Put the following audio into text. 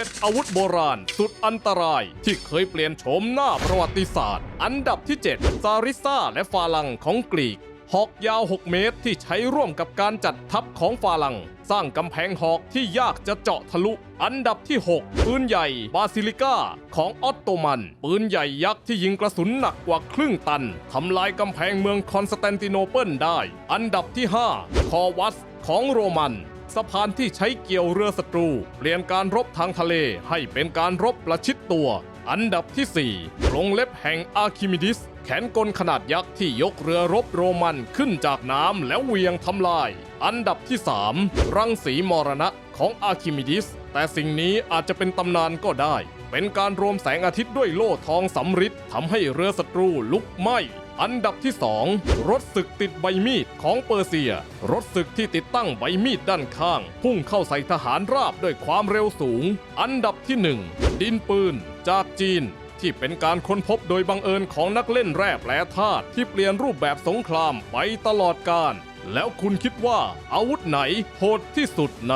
7อาวุธโบราณ สุดอันตราย ที่เคยเปลี่ยนโฉมหน้าประวัติศาสตร์ อันดับที่ 7 ซาริซ่าและฟาลังของกรีก หอกยาว 6 เมตรที่ใช้ร่วมกับการจัดทัพของฟาลัง สร้างกำแพงหอกที่ยากจะเจาะทะลุ อันดับที่ 6 ปืนใหญ่บาซิลิก้า ของออตโตมัน ปืนใหญ่ยักษ์ที่ยิงกระสุนหนักกว่าครึ่งตันทำลายกำแพงเมืองคอนสแตนติโนเปิลได้ อันดับที่ 5 คอวัสของโรมัน สะพานที่ใช้เกี่ยวเรือศัตรู เปลี่ยนการรบทางทะเลให้เป็นการรบประชิดตัว อันดับที่4โรงเล็บแห่งอาร์คิมิดิส แขนกลขนาดยักษ์ที่ยกเรือรบโรมันขึ้นจากน้ำแล้วเหวียงทำลาย อันดับที่ 3 รังสีมรณะ ของอาร์คิมิดิส แต่สิ่งนี้อาจจะเป็นตำนานก็ได้ เป็นการรวมแสงอาทิตย์ด้วยโล่ทองสำริดทำให้เรือศัตรูลุกไหม้อันดับที่ 2 รถศึกติดใบมีดของเปอร์เซีย รถศึกที่ติดตั้งใบมีดด้านข้าง พุ่งเข้าใส่ทหารราบด้วยความเร็วสูง อันดับที่ 1 ดินปืน จากจีน ที่เป็นการค้นพบโดยบังเอิญของนักเล่นแร่แปรธาตุที่เปลี่ยนรูปแบบสงครามไปตลอดกาลแล้วคุณคิดว่าอาวุธไหนโหดที่สุดใน